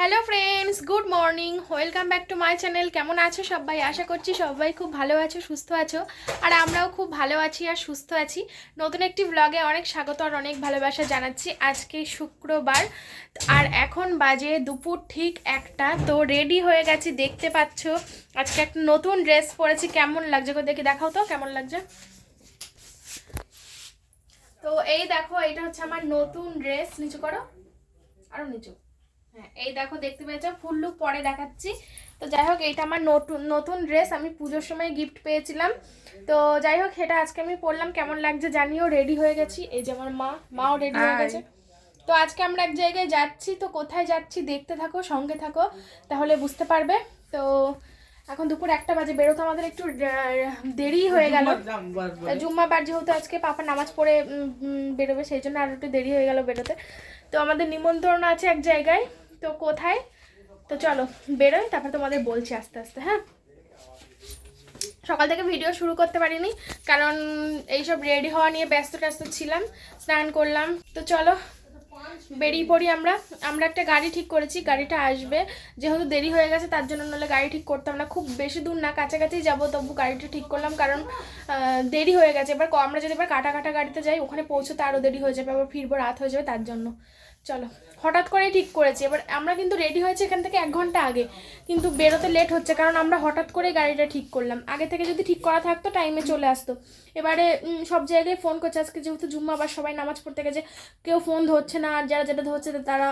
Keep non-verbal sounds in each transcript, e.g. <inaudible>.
Hello friends good morning welcome back to my channel কেমন আছো সবাই? আশা করছি সবাই খুব ভালো আছো, সুস্থ আছো। আর আমরাও খুব ভালো আছি আর সুস্থ আছি। নতুন একটি ব্লগে অনেক স্বাগত আর অনেক ভালোবাসা জানাচ্ছি। আজকে শুক্রবার আর এখন বাজে দুপুর ঠিক একটা। তো রেডি হয়ে গেছি, দেখতে পাচ্ছ। আজকে একটা নতুন ড্রেস পরেছি। কেমন লাগছে দেখি দেখাও তো, কেমন লাগছে? তো এই দেখো এটা হচ্ছে আমার নতুন ড্রেস নিচু করো। আরও নিচু। হ্যাঁ এই দেখো দেখতে পেয়েছ ফুল লুক পরে দেখাচ্ছি। তো যাই হোক এইটা আমার নতুন নতুন ড্রেস আমি পুজোর সময় গিফট পেয়েছিলাম। তো যাই হোক সেটা আজকে আমি পরলাম। কেমন লাগছে জানিও রেডি হয়ে গেছি। এই যে আমার মা মাও রেডি হয়ে গেছে। তো আজকে আমরা এক জায়গায় যাচ্ছি তো কোথায় যাচ্ছি দেখতে থাকো সঙ্গে থাকো তাহলে বুঝতে পারবে। তো এখন দুপুর একটা বাজে বেরোতে আমাদের একটু দেরি হয়ে গেল। জুম্মাবার যেহেতু আজকে পাপা নামাজ পড়ে বেরোবে সেই জন্য আর একটু দেরি হয়ে গেল বেরোতে। তো আমাদের নিমন্ত্রণ আছে এক জায়গায়। তো কোথায়? তো চলো, বেরোই, তারপর তোমাদের বলছি আস্তে আস্তে হ্যাঁ? সকাল থেকে ভিডিও শুরু করতে পারিনি, কারণ এইসব রেডি হওয়া নিয়ে ব্যস্ত ট্যস্ত ছিলাম, স্নান করলাম। তো চলো, বেরিয়ে পড়ি আমরা। আমরা একটা গাড়ি ঠিক করেছি, গাড়িটা আসবে। যেহেতু দেরি হয়ে গেছে, তার জন্য নাহলে গাড়ি ঠিক করতাম না। খুব বেশি দূর না, কাছাকাছি যাব, তবু গাড়িটা ঠিক করলাম, কারণ দেরি হয়ে গেছে। এবার আমরা যদি এবার কাটা কাটা গাড়িতে যাই, ওখানে পৌঁছতে আরও দেরি হয়ে যাবে, আবার ফিরবো, রাত হয়ে যাবে তার জন্য। চলো। হঠাৎ করেই ঠিক করেছি। এবার আমরা কিন্তু রেডি হয়েছে এখান থেকে এক ঘণ্টা আগে। কিন্তু বেরোতে লেট হচ্ছে, কারণ আমরা হঠাৎ করেই গাড়িটা ঠিক করলাম। আগে থেকে যদি ঠিক করা থাকতো টাইমে চলে আসতো। এবারে সব জায়গায় ফোন করছে। আজকে যেহেতু জুম্মা, আবার সবাই নামাজ পড়তে গেছে। কেউ ফোন ধরছে না, আর যারা যেটা ধরছে, তারা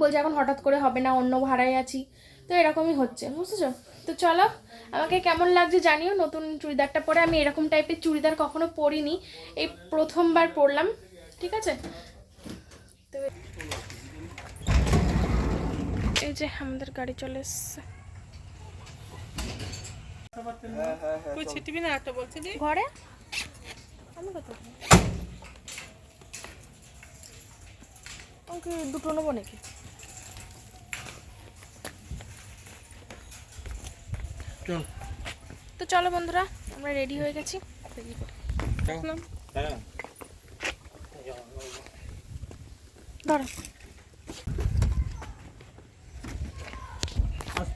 বলছে এখন হঠাৎ করে হবে না, অন্য ভাড়ায় আছি। তো এরকমই হচ্ছে, বুঝেছ? তো চলো, আমাকে কেমন লাগছে জানিও। নতুন চুড়িদারটা পরে আমি এরকম টাইপের চুড়িদার কখনো পরিনি। এই প্রথমবার পরলাম, ঠিক আছে? তো যে আমাদের গাড়ি চলে এসছে। ঘরে? আমি কত দুটো নেব নাকি? তো চলো বন্ধুরা আমরা রেডি হয়ে গেছি। বেরিয়ে ধরো।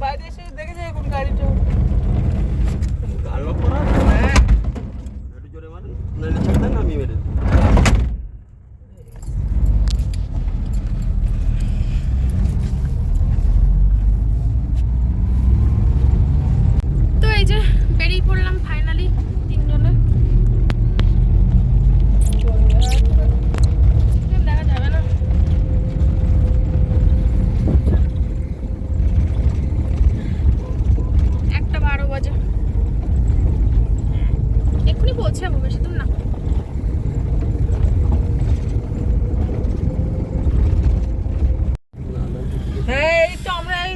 বাইরে এসে দেখে যায় কোন গাড়িটা গালো পড়া হ্যাঁ একটু জোরে মারে নাইলে ছাড় দেন আমি মেরে দেব। তো এই যে বেরিয়ে পড়লাম ফাইনালি তিনজনে দেখা যাবে না একটা বারো বাজে এক্ষুনি পৌঁছাবো বেশি দূর না হ্যাঁ এই তো আমরা এই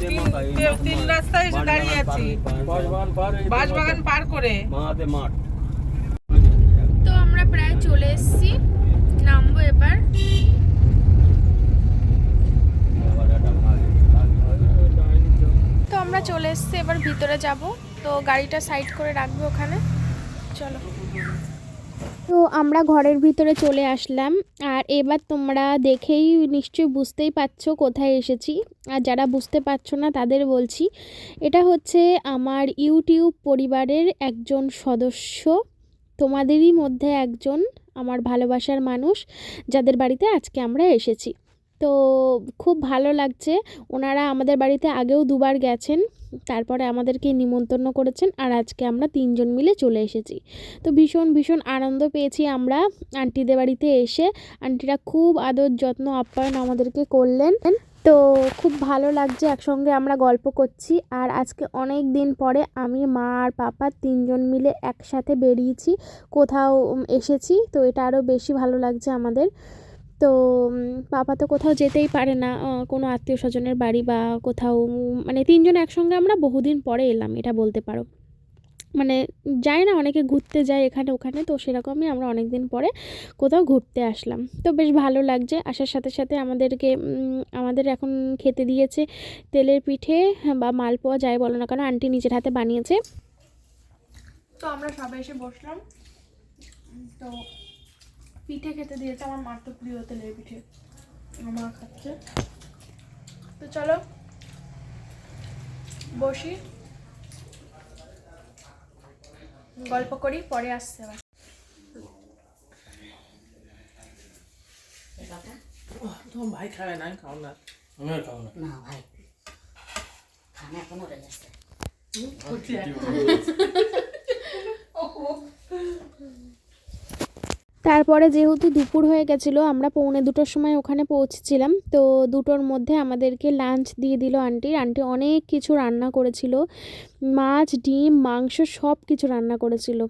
তিন- তিন রাস্তায় এসে দাঁড়িয়ে আছি বাঁশবাগান পার করে। মাঠ। তো আমরা প্রায় চলে এসেছি। নামবো এবার। তো আমরা চলে এসেছি এবার ভিতরে যাব। তো গাড়িটা সাইড করে রাখব ওখানে। চলো। তো আমরা ঘরের ভিতরে চলে আসলাম। আর এবার তোমরা দেখেই নিশ্চয়ই বুঝতেই পারছ কোথায় এসেছি। আর যারা বুঝতে পারছ না তাদের বলছি, এটা হচ্ছে আমার ইউটিউব পরিবারের একজন সদস্য। তোমাদেরই মধ্যে একজন আমার ভালোবাসার মানুষ যাদের বাড়িতে আজকে আমরা এসেছি। তো খুব ভালো লাগছে, ওনারা আমাদের বাড়িতে আগেও দুবার গেছেন। তারপরে আমাদেরকে নিমন্ত্রণ করেছেন আর আজকে আমরা তিনজন মিলে চলে এসেছি। তো ভীষণ ভীষণ আনন্দ পেয়েছি আমরা। আন্টিদের বাড়িতে এসে আন্টিরা খুব আদর যত্ন, আপ্যায়ন আমাদেরকে করলেন। তো খুব ভালো লাগছে, একসঙ্গে আমরা গল্প করছি। আর আজকে অনেক দিন পরে আমি, মা আর পাপা তিনজন মিলে একসাথে বেরিয়েছি, কোথাও এসেছি। তো এটা আরও বেশি ভালো লাগছে আমাদের। তো পাপা তো কোথাও যেতেই পারে না। কোনো আত্মীয় স্বজনের বাড়ি বা কোথাও মানে তিনজন একসঙ্গে আমরা বহুদিন পরে এলাম, এটা বলতে পারো। মানে যায় না, অনেকে ঘুরতে যায় এখানে ওখানে, তো সেরকমই আমরা অনেক দিন পরে কোথাও ঘুরতে আসলাম। তো বেশ ভালো লাগছে, আসার সাথে সাথে আমাদেরকে আমাদের এখন খেতে দিয়েছে তেলের পিঠে বা মালপোয়া যায় বলো না কেন, আন্টি নিজের হাতে বানিয়েছে। তো আমরা সবাই এসে বসলাম। তো পিঠে খেতে দিয়েছে আমার মার তো প্রিয় তেলের পিঠে। আমার খাচ্ছে। তো চলো বসি। গল্প করি পরে আসছে আবার। তোমার ভাই খাবে না আমি খাও না। না। ভাই। খানা রয়ে গেছে। তারপরে যেহেতু দুপুর হয়ে গেছিল, আমরা পৌনে দুটোর সময় ওখানে পৌঁছেছিলাম। তো দুটোর মধ্যে আমাদেরকে লাঞ্চ দিয়ে দিল আন্টি। আন্টি অনেক কিছু রান্না করেছিল। মাছ, ডিম, মাংস সব কিছু রান্না করেছিল।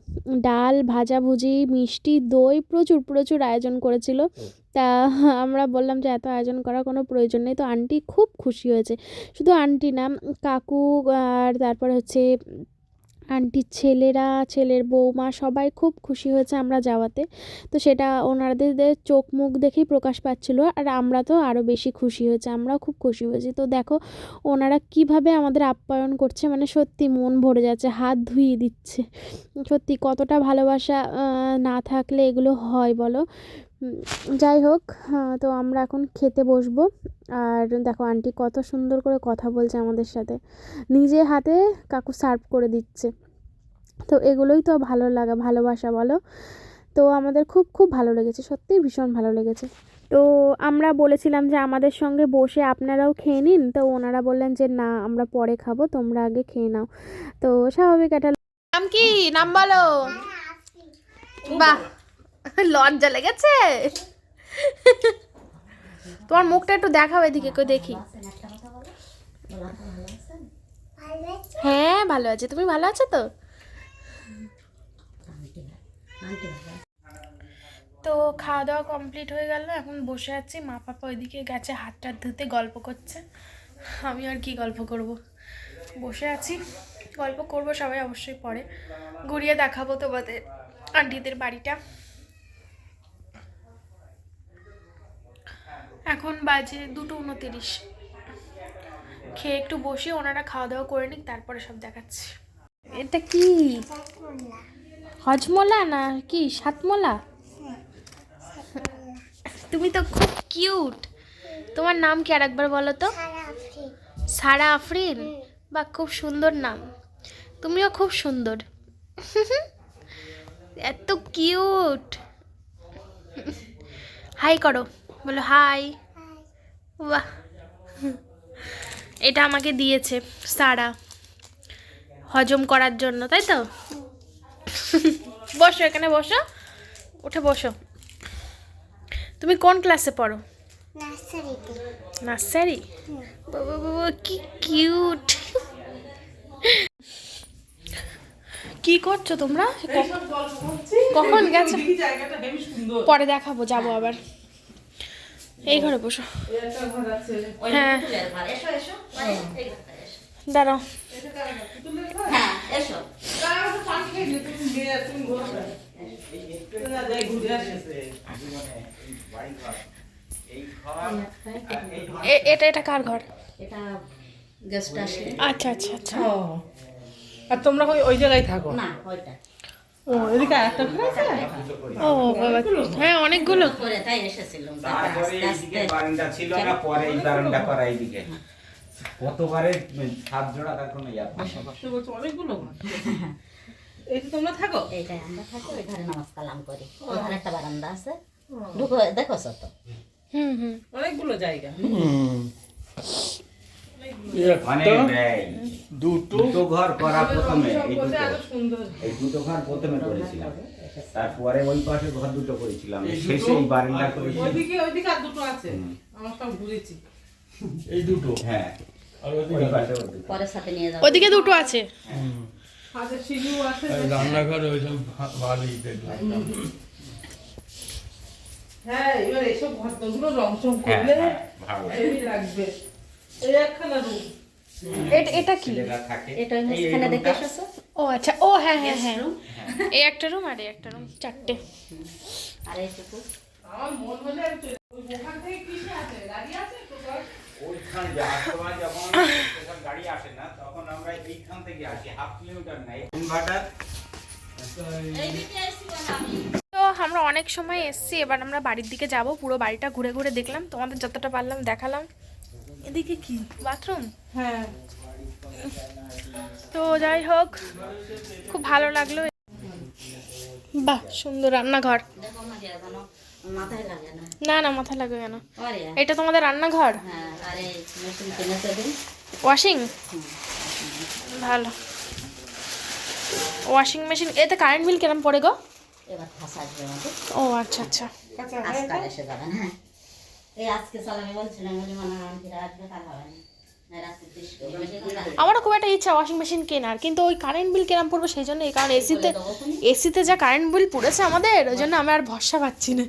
ডাল, ভাজাভুজি, মিষ্টি, দই প্রচুর প্রচুর আয়োজন করেছিল। তা আমরা বললাম যে এত আয়োজন করার কোনো প্রয়োজন নেই। তো আন্টি খুব খুশি হয়েছে। শুধু আন্টি না, কাকু আর তারপরে হচ্ছে আন্টির ছেলেরা, ছেলের বৌমা সবাই খুব খুশি হয়েছে আমরা যাওয়াতে। তো সেটা ওনাদের চোখ মুখ দেখেই প্রকাশ পাচ্ছিল আর আমরা তো আরও বেশি খুশি হয়েছে, আমরাও খুব খুশি হয়েছি। তো দেখো ওনারা কীভাবে আমাদের আপ্যায়ন করছে মানে সত্যি মন ভরে যাচ্ছে, হাত ধুইয়ে দিচ্ছে। সত্যি কতটা ভালোবাসা না থাকলে এগুলো হয় বলো? যাই হোক তো আমরা এখন খেতে বসবো। আর দেখো আন্টি কত সুন্দর করে কথা বলছে আমাদের সাথে। নিজে হাতে কাকু সার্ভ করে দিচ্ছে। তো এগুলোই তো ভালো লাগা ভালোবাসা বলো। তো আমাদের খুব খুব ভালো লেগেছে সত্যিই ভীষণ ভালো লেগেছে। তো আমরা বলেছিলাম যে আমাদের সঙ্গে বসে আপনারাও খেয়ে নিন। তো ওনারা বললেন যে না আমরা পরে খাব তোমরা আগে খেয়ে নাও। তো স্বাভাবিক একটা নাম কি? নাম বলো। বাহ। লজ্জা লেগেছে? তোমার মুখটা একটু দেখাও এদিকে কেউ দেখি। হ্যাঁ ভালো আছে। তুমি ভালো আছো তো? তো খাওয়া দাওয়া কমপ্লিট হয়ে গেল, এখন বসে আছি। মা পাপা ওইদিকে গেছে হাত টাত ধুতে গল্প করছে। আমি আর কি গল্প করব? বসে আছি। গল্প করব সবাই অবশ্যই পরে। ঘুরিয়ে দেখাবো তোমাদের আন্টিদের বাড়িটা। এখন বাজে দুটো উনতিরিশ। খেয়ে একটু বসে ওনারা খাওয়া দাওয়া করে নিক তারপরে সব দেখাচ্ছি। এটা কি? হজমোলা না কি? সাতমোলা? তুমি তো খুব কিউট। তোমার নাম কি আরেকবার বলো তো? সারা আফরিন? বা খুব সুন্দর নাম। তুমিও খুব সুন্দর। এত কিউট। হাই করো। বলো হাই বাহ এটা আমাকে দিয়েছে সারা হজম করার জন্য তাই তো? বসো এখানে বসো। উঠে বসো। তুমি কোন ক্লাসে পড়ো? নার্সারি বাবা বাবা কি কিউট কি করছ তোমরা? কখন গেছো? পরে দেখাবো যাব আবার। এই ঘরে বসো। এই একটা ঘর আছে হ্যাঁ। দাঁড়াও। হ্যাঁ এটা এটা কার ঘর? আচ্ছা আচ্ছা আচ্ছা। ও। আর তোমরা ওই ওই জায়গায় থাকো? না ওইটা। ও এদিকে আরেকটা ঘর আছে? ও বাবা। হ্যাঁ অনেকগুলো। করে তাই এসেছিলাম তারপরে আস্তে বারান্দা ছিল না পরে এই বারান্দা করা এইদিকে কতবারে সাত জোড়া তার কোনো ইয়া অনেকগুলো এই তোমরা থাকো। এইটাই আমরা থাকি ঘরে নামাজ কালাম করি। ওখানে একটা বারান্দা আছে। ঢুকো দেখো তো হুম হুম। অনেকগুলো জায়গা। মানে এই দুটো। ঘর করা প্রথমে এই দুটো। এই দুটো ঘর প্রথমে করেছিলাম। তারপরে ওই পাশে ঘর দুটো করেছিলাম। শেষে এই বারান্দা করেছি। ওইদিকে ওইদিকে আর দুটো আছে। আমার সব ঘুরেছি। এই দুটো? হ্যাঁ। ওই ওই ওদিকে দুটো আছে। আর রান্নাঘর ভালোই দেখলাম। হ্যাঁ এবার এইসব ঘরগুলো রং হ্যাঁ করলে হ্যাঁ, ভালো। লাগবে। এটা এটা কি? এটা মাঝখানে দেখে এসেছ? ও আচ্ছা। ও হ্যাঁ হ্যাঁ হ্যাঁ? এই একটা রুম আর এই একটা রুম চারটে। আর এইটুকু ওইখান যাওয়ার সময় যখন যখন গাড়ি আসে না তখন আমরা এইখান থেকে আসি হাফ কিলোমিটার নাই। ইনভার্টার তো আমরা অনেক সময় এসছি এবার আমরা বাড়ির দিকে যাব পুরো বাড়িটা ঘুরে ঘুরে দেখলাম তোমাদের যতটা পারলাম দেখালাম। এদিকে কি? বাথরুম? হ্যাঁ। তো যাই হোক খুব ভালো লাগল। বাহ সুন্দর রান্নাঘর। দেখো না মাথায় লাগে না না না মাথা লাগে কেন? এটা তোমাদের রান্নাঘর? হ্যাঁ ওয়াশিং ভালো। ওয়াশিং মেশিন এতে কারেন্ট বিল কেরম পড়ে গো? এবার ফাঁসা ও আচ্ছা আচ্ছা। আমারও খুব একটা ইচ্ছা ওয়াশিং মেশিন কেনার কিন্তু ওই কারেন্ট বিল কেরম পড়বে সেই জন্য এই কারণ এসিতে এসিতে যা কারেন্ট বিল পড়েছে আমাদের ওই জন্য আমি আর ভরসা পাচ্ছি না।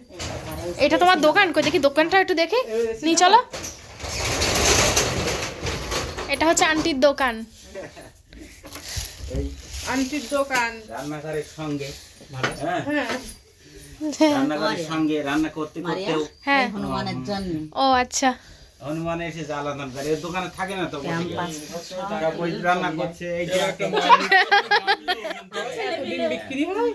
এটা তোমার দোকান? কই দেখি দোকানটা একটু দেখি। নিয়ে চলো। এটা হচ্ছে আন্টির দোকান। আন্টির দোকান। রান্নাঘরের সঙ্গে। হ্যাঁ। হ্যাঁ। রান্নাঘরের সঙ্গে রান্না করতে করতেও হ্যাঁ। হনুমানের জন্য। ও আচ্ছা। হনুমান এসে জ্বালাতন করে। এর দোকানে থাকে না তো টাকা পয়সা রান্না করছে? এই যে একটা বিক্রি হয়?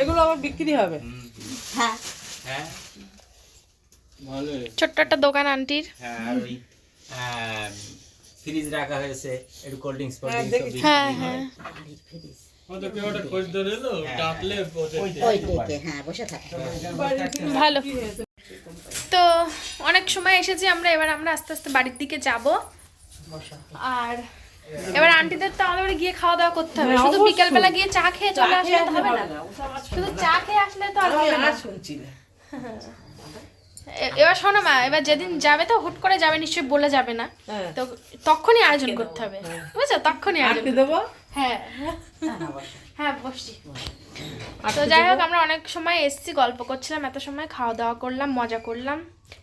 এগুলো বিক্রি হবে? হ্যাঁ। হ্যাঁ। ছোট্ট একটা দোকান আন্টির। হ্যাঁ ফ্রিজ রাখা হয়েছে একটু কোল্ড ড্রিঙ্কস হ্যাঁ, ড্রিঙ্কস হ্যাঁ হ্যাঁ। হ্যাঁ। বসে থাকে। ভালো। তো অনেক সময় এসেছি আমরা এবার আমরা আস্তে আস্তে বাড়ির দিকে যাব। আর এবার আন্টিদের তো আমাদের গিয়ে খাওয়া দাওয়া করতে হবে। শুধু বিকেল বেলা গিয়ে চা খেয়ে চলে আসলে হবে না। শুধু চা খেয়ে আসলে তো আর হবে না। শুনছি <laughs> এবার শোনো মা এবার যেদিন যাবে তো হুট করে যাবে নিশ্চয়ই বলে যাবে না। হ্যাঁ। তো তখনই আয়োজন করতে হবে। বুঝছ? তখনই আয়োজন দেবো? হ্যাঁ। হ্যাঁ বসছি। তো যাই হোক আমরা অনেক সময় এসছি গল্প করছিলাম এত সময় খাওয়া দাওয়া করলাম মজা করলাম।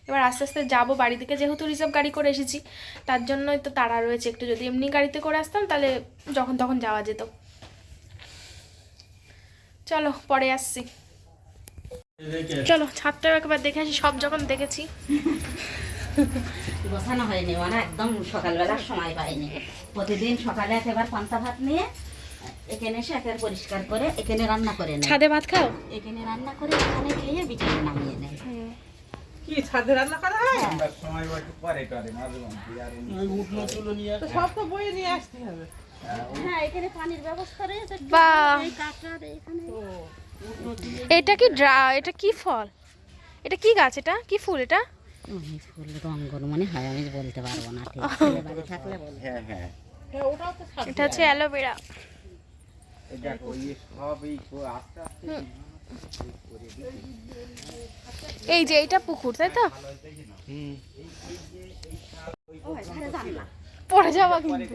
এবার আস্তে আস্তে যাব বাড়ি থেকে যেহেতু রিজার্ভ গাড়ি করে এসেছি তার জন্যই তো তাড়া রয়েছে একটু যদি এমনি গাড়িতে করে আসতাম তাহলে যখন তখন যাওয়া যেত। চলো পরে আসছি। চলো ছাদটা একবার দেখে আসি সব যখন দেখেছি। বসানো হয়নি মানে একদম সকালবেলার সময় পাইনি। প্রতিদিন সকালে একেবার পান্তা ভাত নিয়ে এখানে এসে একেবারে পরিষ্কার করে এখানে রান্না করে নেয়। ছাদে ভাত খাও? এখানে রান্না করে এখানে খেয়ে বিকেলে নামিয়ে নেয়। কি ছাদে রান্না করা হয়? সময় একটু পরে করে মাঝে মধ্যে আর এমনি উঠল তুলো নিয়ে তো সব তো বয়ে নিয়ে আসতে হবে। হ্যাঁ এখানে পানির ব্যবস্থা রয়েছে। বাহ। এখানে। এটা কি ড্রা এটা কি ফল? এটা কি গাছ এটা? কি ফুল এটা? অনেক ফুল রঙ্গন মনে হয় আমি বলতে পারব না ঠিক বাড়ি থাকলে হ্যাঁ হ্যাঁ। হ্যাঁ ওটাও তো ছাদ এটা হচ্ছে অ্যালোভেরা এই দেখো এই সব এই কো- আস্তে আস্তে এই যে এটা পুকুর তাই তো? পড়ে যাওয়া কিন্তু।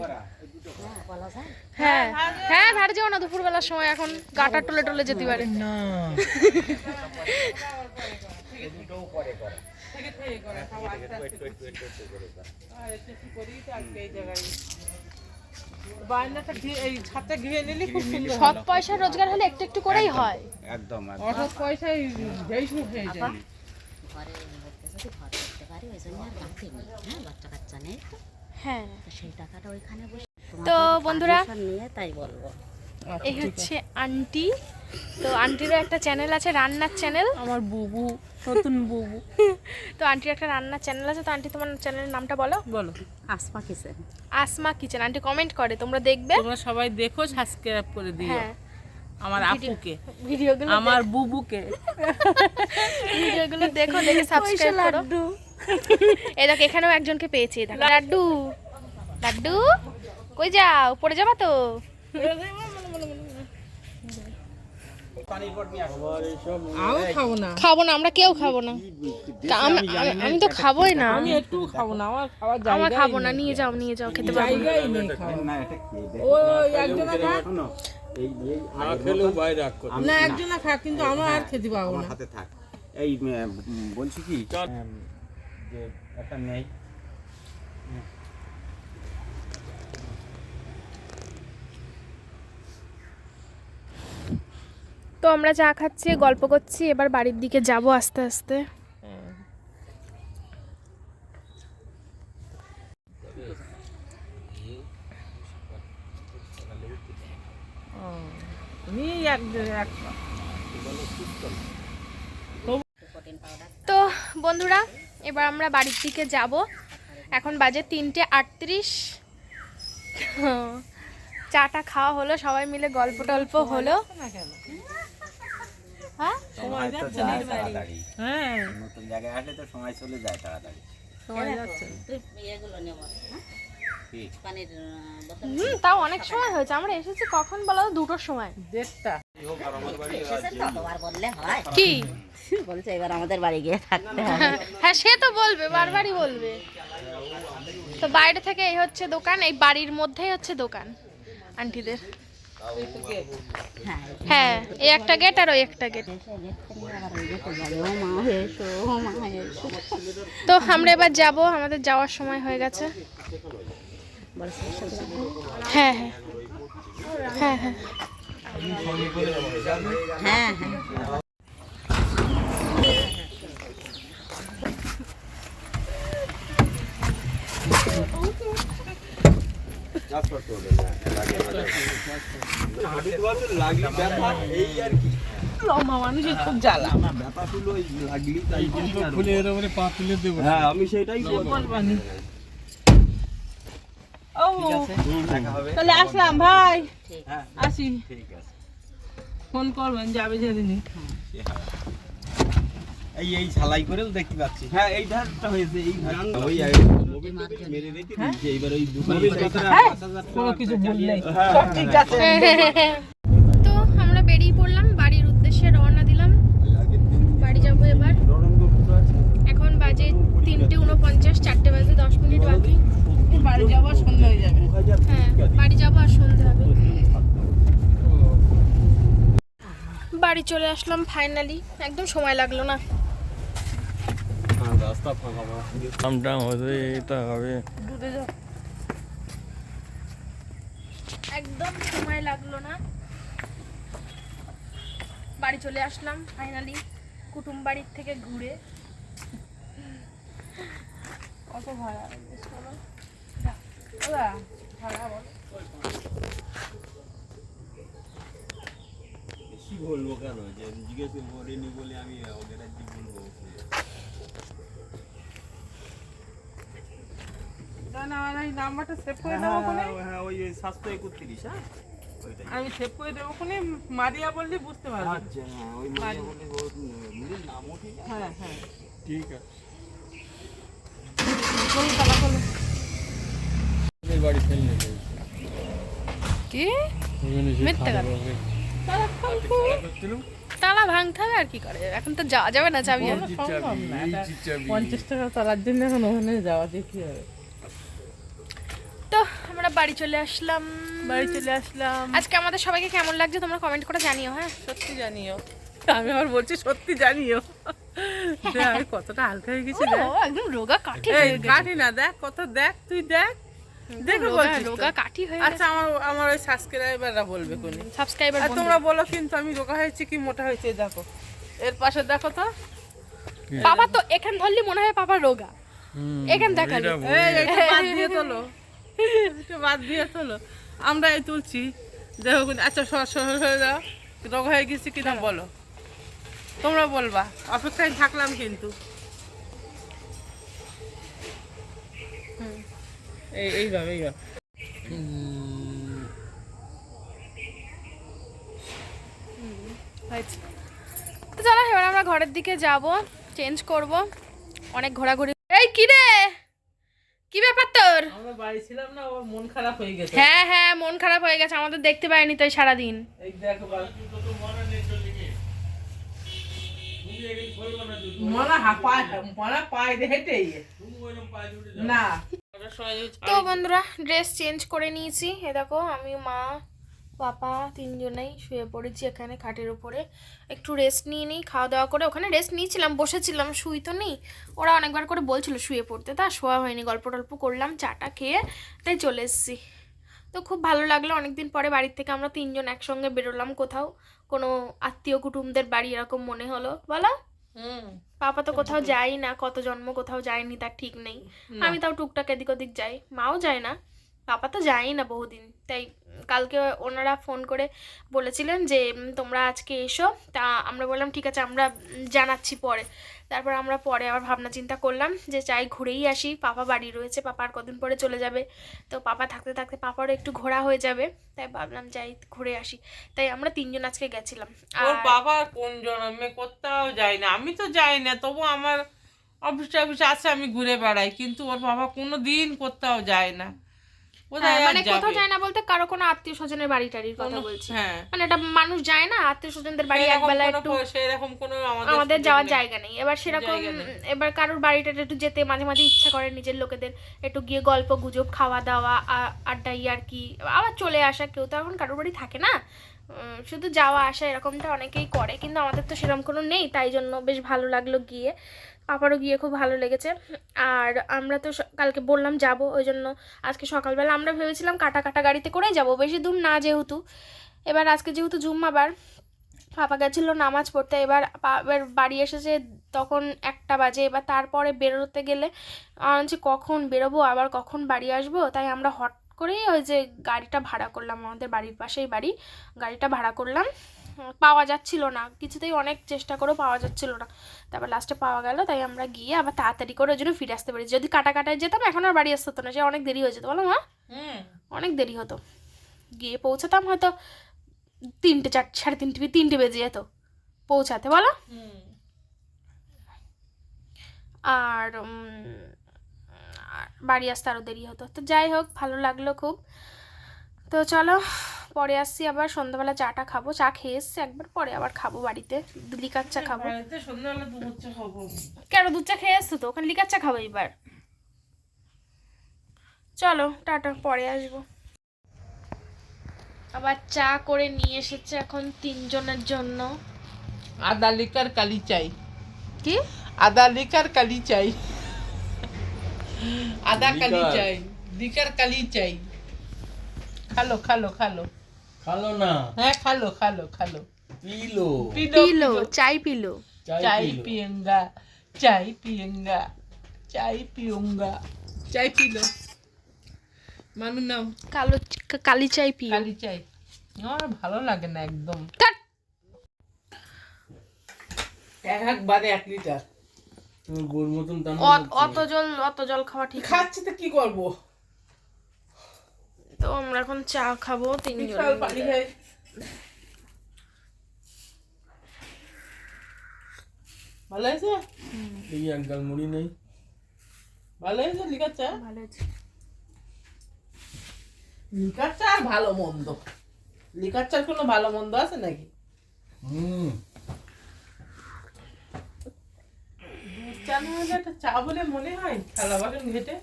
হ্যাঁ হ্যাঁ হ্যাঁ ধারে যাও না দুপুরবেলার সময়। এখন গাটা টলে টলে যেতে পারে। সব পয়সা রোজগার হলে একটু একটু করেই হয়। একদম পয়সায় যেই শুরু হয়ে যায়। ঘরে করতে পারি ওই জন্য আর হ্যাঁ বাচ্চা কাচ্চা নেই তো। হ্যাঁ। তো সেই টাকাটা ওইখানে বসে তো বন্ধুরা নিয়ে তাই বলব। এই হচ্ছে আন্টি। তো আন্টিরও একটা চ্যানেল আছে রান্নার চ্যানেল আমার বুবু নতুন বুবু। তো আন্টির একটা রান্নার চ্যানেল আছে তো আন্টি তোমার চ্যানেলের নামটা বলো। বলো। আসমা কিসে আসমা কিচেন। আন্টি কমেন্ট করে তোমরা দেখবে। তোমরা সবাই দেখো সাবস্ক্রাইব করে দিও। হ্যাঁ। আমার আপুকে। ভিডিওগুলো আমার বুবুকে। <laughs> ভিডিওগুলো দেখো দেখে সাবস্ক্রাইব করো। <laughs> এই দেখো এখানেও একজনকে পেয়েছি দেখো লাড্ডু। লাড্ডু? কই যাও? পড়ে যাবা তো? খাব না। আমরা কেউ খাব না। আমি তো খাবোই না। আমি একটু খাব না আমার খাব না নিয়ে যাও নিয়ে যাও খেতে পারব না। ও একজনা না কিন্তু আমার আর খেতে পাবো না। হাতে থাক। এই বলছি কি যে একটা নেই। তো আমরা চা খাচ্ছি গল্প করছি এবার বাড়ির দিকে যাব আস্তে আস্তে। তো বন্ধুরা এবার আমরা বাড়ির দিকে যাব। এখন বাজে তিনটে আটত্রিশ। চাটা খাওয়া হলো সবাই মিলে গল্প টল্প হলো। হ্যাঁ? সময় তো নতুন জায়গায় আসলে তো সময় চলে যায় তাড়াতাড়ি। তুই ইয়েগুলো নেব হ্যাঁ? তাও অনেক সময় হয়েছে। আমরা এসেছি কখন বলো? দুটোর সময়। এসেছেন হয়। কি? <laughs> বলছে এবার আমাদের বাড়ি গিয়ে থাকতে হবে। হ্যাঁ সে তো বলবে বারবারই বলবে। তো বাইরে থেকে এই হচ্ছে দোকান এই বাড়ির মধ্যেই হচ্ছে দোকান আন্টিদের। হ্যাঁ হ্যাঁ এই একটা গেট আর ওই একটা গেট তো আমরা এবার যাব আমাদের যাওয়ার সময় হয়ে গেছে। হ্যাঁ হ্যাঁ। হ্যাঁ হ্যাঁ। হ্যাঁ হ্যাঁ। হ্যাঁ আমি সেটাই বলব। বলবানি। ও। দেখা হবে। তাহলে আসলাম ভাই। হ্যাঁ আসি। ফোন করবেন যাবে যেদিনই এই এই ঝালাই করেও দেখতে পাচ্ছি। হ্যাঁ এই ধারটা হয়েছে এই ধান ওই মেরে রেখে দিয়েছে এবার ওই মোবিল কোনো কিছু বললেই হ্যাঁ। ঠিক আছে। তো আমরা বেরিয়ে পড়লাম বাড়ির উদ্দেশ্যে রওনা দিলাম। বাড়ি যাব এবার। এখন বাজে তিনটে উনপঞ্চাশ চারটে বাজে দশ মিনিট বাকি। বাড়ি সন্ধ্যা হয়ে যাবে। হ্যাঁ বাড়ি যাব আর সন্ধে হবে। বাড়ি চলে আসলাম ফাইনালি একদম সময় লাগল না। একদম সময় লাগল না। বাড়ি চলে আসলাম ফাইনালি কুটুম বাড়ির থেকে ঘুরে। কত ভাড়া? বলব কেন? যে জিজ্ঞেস করিনি বলে আমি ওদের বলব? নাম্বারটা সেভ করে হ্যাঁ দেবো কোনে হ্যাঁ, হ্যাঁ ওই সাতশো একত্রিশ হ্যাঁ? আমি সেভ করে দেবো কোনে মারিয়া বললে বুঝতে পারবে। আচ্ছা হ্যাঁ ওই নামও ঠিক হ্যাঁ হ্যাঁ। ঠিক আছে কোন তালা খোলো ওদের বাড়ি ফেললে কি? তালা ভাঙতে হবে আর কি করে? এখন তো যাওয়া যাবে না চাবি পঞ্চাশ টাকা তালার জন্য এখন ওখানে যাওয়া দেখি হবে? তো আমরা বাড়ি চলে আসলাম। বাড়ি চলে আসলাম। আজকে আমাদের সবাইকে কেমন লাগছে তোমরা কমেন্ট করে জানিও হ্যাঁ? সত্যি জানিও। আমি আবার বলছি সত্যি জানিও। আমি কতটা হালকা হয়ে গেছি একদম রোগা কাঠি কাটি না দেখ কত দেখ তুই দেখ। দেখে তো। রোগা কাঠি হয়ে আচ্ছা আমার আমার ওই সাবস্ক্রাইবাররা বলবে কোনি। সাবস্ক্রাইবার আর তোমরা বলো কিন্তু আমি রোগা হয়েছে কি মোটা হয়েছে দেখো। এর পাশে দেখো তো। বাবা তো এখান ধরলি মনে হয় বাবা রোগা। এখান দেখালি। বাদ দিয়ে তোলো। বাদ দিয়ে তোলো। আমরা এই তুলছি। দেখো আচ্ছা সর সর হয়ে যাও রোগা হয়ে গেছি কিনা বলো। তোমরা বলবা। অপেক্ষায় থাকলাম কিন্তু। এইভাবে এইভাবে। তো চলো এবার আমরা ঘরের দিকে যাব চেঞ্জ করব। অনেক ঘোরাঘুরি। এই কি রে? কি ব্যাপার তোর? আমরা বাড়ি ছিলাম না ওর মন খারাপ হয়ে গেছে। হ্যাঁ হ্যাঁ মন খারাপ হয়ে গেছে আমাদের দেখতে পাইনি তাই সারাদিন। এই দেখো মনে হাঁপায় মনে পায় দিয়ে না। তো বন্ধুরা ড্রেস চেঞ্জ করে নিয়েছি। এ দেখো আমি মা পাপা তিনজনেই শুয়ে পড়েছি এখানে খাটের উপরে। একটু রেস্ট নিয়ে নিই খাওয়া দাওয়া করে ওখানে রেস্ট নিয়েছিলাম বসেছিলাম শুই তো নেই। ওরা অনেকবার করে বলছিল শুয়ে পড়তে তা শোয়া হয়নি। গল্প টল্প করলাম চাটা খেয়ে তাই চলে এসেছি। তো খুব ভালো লাগল অনেকদিন পরে বাড়ির থেকে আমরা তিনজন একসঙ্গে বেরোলাম কোথাও। কোনো আত্মীয় কুটুমদের বাড়ি এরকম মনে হলো। বলো। পাপা তো কোথাও যাই না কত জন্ম কোথাও যায়নি তার ঠিক নেই। আমি তাও টুকটাক এদিক ওদিক যাই মাও যায় না। পাপা তো যায়ই না বহুদিন। তাই কালকে ওনারা ফোন করে বলেছিলেন যে তোমরা আজকে এসো। তা আমরা বললাম ঠিক আছে আমরা জানাচ্ছি পরে। তারপর আমরা পরে আবার ভাবনা চিন্তা করলাম যে চাই ঘুরেই আসি। পাপা বাড়ি রয়েছে পাপা আর কদিন পরে চলে যাবে। তো পাপা থাকতে থাকতে পাপারও একটু ঘোরা হয়ে যাবে। তাই ভাবলাম যাই ঘুরে আসি। তাই আমরা তিনজন আজকে গেছিলাম। ওর আর বাবা কোন জন্মে কোথাও যায় না। আমি তো যাই না তবু আমার অফিস টফিস আছে আমি ঘুরে বেড়াই। কিন্তু ওর বাবা কোনো দিন কোথাও যায় না। মানে কোথাও যায় না বলতে কারও কোনো আত্মীয় স্বজনের বাড়ি টাড়ির কথা বলছি। হ্যাঁ। মানে এটা মানুষ যায় না আত্মীয় স্বজনদের বাড়ি একবেলা একটু সেরকম কোনো আমাদের যাওয়ার জায়গা নেই। এবার সেরকম এবার কারোর বাড়িটা একটু যেতে মাঝে মাঝে ইচ্ছা করে নিজের লোকেদের একটু গিয়ে গল্প গুজব খাওয়া দাওয়া আ- আড্ডা আর কি আবার চলে আসা কেউ তো এখন কারোর বাড়ি থাকে না। শুধু যাওয়া আসা এরকমটা অনেকেই করে কিন্তু আমাদের তো সেরকম কোনো নেই তাই জন্য বেশ ভালো লাগল গিয়ে। পাপারও গিয়ে খুব ভালো লেগেছে। আর আমরা তো কালকে বললাম যাব, ওই জন্য আজকে সকালবেলা আমরা ভেবেছিলাম কাটা কাটা গাড়িতে করেই যাব, বেশি দূর না যেহেতু। এবার আজকে যেহেতু জুম্মাবার, পাপা গেছিল নামাজ পড়তে, এবার এবার বাড়ি এসেছে তখন একটা বাজে, এবার তারপরে বেরোতে গেলে আমার কখন বেরোবো, আবার কখন বাড়ি আসব, তাই আমরা হট করেই ওই যে গাড়িটা ভাড়া করলাম, আমাদের বাড়ির পাশেই বাড়ি, গাড়িটা ভাড়া করলাম। পাওয়া যাচ্ছিল না। কিছুতেই অনেক চেষ্টা করেও পাওয়া যাচ্ছিল না। তারপর লাস্টে পাওয়া গেল তাই আমরা গিয়ে আবার তাড়াতাড়ি করে ওই জন্য ফিরে আসতে পারি। যদি কাটা কাটায় যেতাম এখন আর বাড়ি আসতে হতো না। সে অনেক দেরি হয়ে যেত বলো মা। অনেক দেরি হতো। গিয়ে পৌঁছাতাম হয়তো তিনটে চার সাড়ে তিনটে তিনটে বেজে যেত। পৌঁছাতে বলো। আর আর বাড়ি আসতে আরও দেরি হতো। তো যাই হোক ভালো লাগল খুব। তো চলো পরে আসছি আবার সন্ধ্যাবেলা চাটা খাব। চা খেয়ে এসছি একবার পরে আবার খাব বাড়িতে। লিকার চা খাব। কেন দুধ চা খেয়ে এসছো তো? ওখানে লিকার চা খাব এবার চলো টাটা পরে আসব। আবার চা করে নিয়ে এসেছে এখন তিনজনের জন্য। আদা লিকার কালি চাই। কি? আদা লিকার কালি চাই। আদা কালি চাই। লিকার কালি চাই। খালো খালো খালো। খালো না? হ্যাঁ খালো খালো খালো। পিলো। পিলো চাই পিলো। চাই। পিয়েঙ্গা চাই পিয়েঙ্গা চাই চাই পিলো। মানু নাম? কালো কালি চাই পিও কালি চাই। আমার ভালো লাগে না একদম। কাট। এক একবারে এক লিটার। তুমি গোর মতন অত- অত জল অত জল খাওয়া ঠিক না। খাচ্ছি তো কি করব? তো আমরা এখন চা খাব তিনজন ভালো দেখি এক গাল মুড়ি নেই। ভালো লিকার চা? ভালো আছে লিকার চা আর ভালো মন্দ। লিকার চার কোনো ভালো মন্দ আছে নাকি? হুম। দুধ চা না হলে একটা চা বলে মনে হয় থালা বাসন ঘেটে।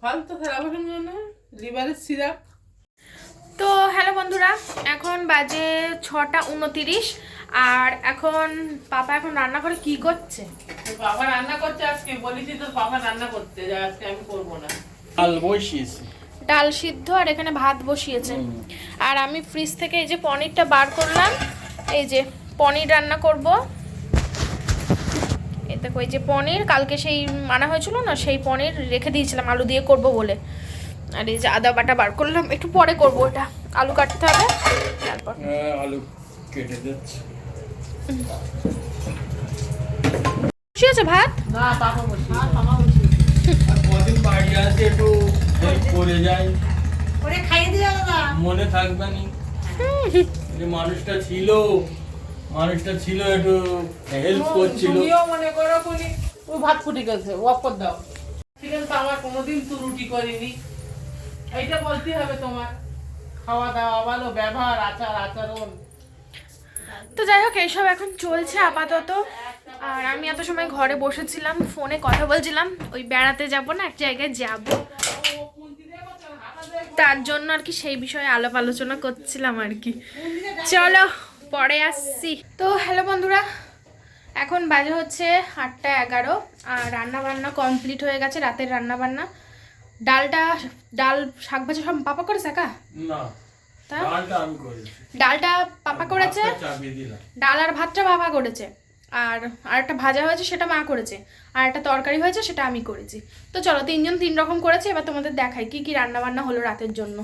ফালতু থালা বাসন মনে হয় লিভারের সিরাপ। তো হ্যালো বন্ধুরা এখন বাজে ছটা উনতিরিশ আর এখন পাপা এখন রান্না করে কি করছে? বাবা রান্না করছে আজকে বলেছি তোর বাবা রান্না করতে আজকে আমি করব না। বসিয়েছি। ডাল সিদ্ধ আর এখানে ভাত বসিয়েছে। আর আমি ফ্রিজ থেকে এই যে পনিরটা বার করলাম এই যে পনির রান্না করব। দেখো এই যে পনির কালকে সেই মানা হয়েছিল না সেই পনির রেখে দিয়েছিলাম আলু দিয়ে করব বলে। আর এই যে আদা বাটা বার করলাম একটু পরে করব ওটা আলু কাটতে হবে তারপর। হ্যাঁ, আলু কেটে দিচ্ছে। বসিয়েছে ভাত? না পাপা বলছি আর কদিন বাড়ি আছে একটু করে যাই। ওরে খাইয়ে দিও দাদা। মনে থাকবে নি। যে মানুষটা ছিল মানুষটা ছিল একটু হেল্প করছিল। তুমিও মনে করো কোনি ও ভাত ফুটে গেছে ওয়াপর দাও। ঠিক আছে আমার কোনোদিন তো রুটি করিনি। এইটা বলতে হবে তোমার। খাওয়া দাওয়া ভালো ব্যবহার, আচার, আচরণ। তো যাই হোক, এইসব এখন চলছে আপাতত। আর আমি এত সময় ঘরে বসেছিলাম, ফোনে কথা বলছিলাম, ওই বেড়াতে যাব না, এক জায়গায় যাব। তার জন্য আর কি সেই বিষয়ে আলাপ আলোচনা করছিলাম আর কি। চলো, পরে আসছি। তো হ্যালো বন্ধুরা, এখন বাজে হচ্ছে আটটা এগারো, আর রান্না বান্না কমপ্লিট হয়ে গেছে, রাতের রান্না বান্না ডালটা ডাল শাক ভাজা সব পাপা করেছে একা? না ডালটা আমি করেছি। ডালটা পাপা করেছে? ডাল আর ভাতটা বাবা করেছে। আর আর একটা ভাজা হয়েছে সেটা মা করেছে। আর একটা তরকারি হয়েছে সেটা আমি করেছি। তো চলো তিনজন তিন রকম করেছে এবার তোমাদের দেখাই কি কি রান্না বান্না হলো রাতের জন্য।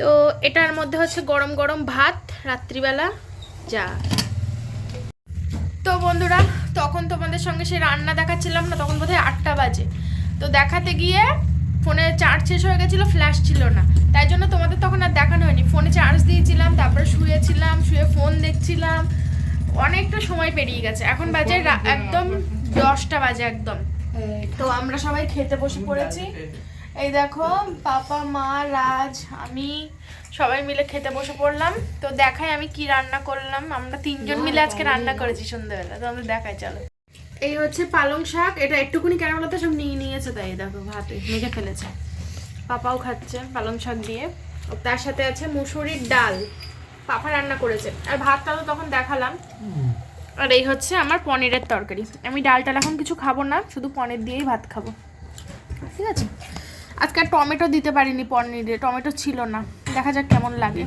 তো এটার মধ্যে হচ্ছে গরম গরম ভাত রাত্রিবেলা যা তো বন্ধুরা তখন তোমাদের সঙ্গে সে রান্না দেখাচ্ছিলাম না তখন বোধহয় আটটা বাজে। তো দেখাতে গিয়ে ফোনে চার্জ শেষ হয়ে গেছিল ফ্ল্যাশ ছিল না। তাই জন্য তোমাদের তখন আর দেখানো হয়নি। ফোনে চার্জ দিয়েছিলাম তারপরে শুয়েছিলাম শুয়ে ফোন দেখছিলাম। অনেকটা সময় পেরিয়ে গেছে। এখন বাজে একদম দশটা বাজে একদম। তো আমরা সবাই খেতে বসে পড়েছি। এই দেখো পাপা মা রাজ আমি সবাই মিলে খেতে বসে পড়লাম। তো দেখাই আমি কি রান্না করলাম। আমরা তিনজন মিলে আজকে রান্না করেছি সন্ধ্যাবেলা। তো আমরা দেখাই চলো। এই হচ্ছে পালং শাক এটা একটুকুনি কেন বলতে সব নিয়ে নিয়েছে তাই দেখো ভাতে মেখে ফেলেছে। পাপাও খাচ্ছে পালং শাক দিয়ে। তার সাথে আছে মুসুরির ডাল পাপা রান্না করেছে। আর ভাতটা তো তখন দেখালাম। আর এই হচ্ছে আমার পনিরের তরকারি। আমি ডাল টাল এখন কিছু খাব না শুধু পনির দিয়েই ভাত খাব। ঠিক আছে? আজকে আর টমেটো দিতে পারিনি পনিরে টমেটো ছিল না। দেখা যাক কেমন লাগে।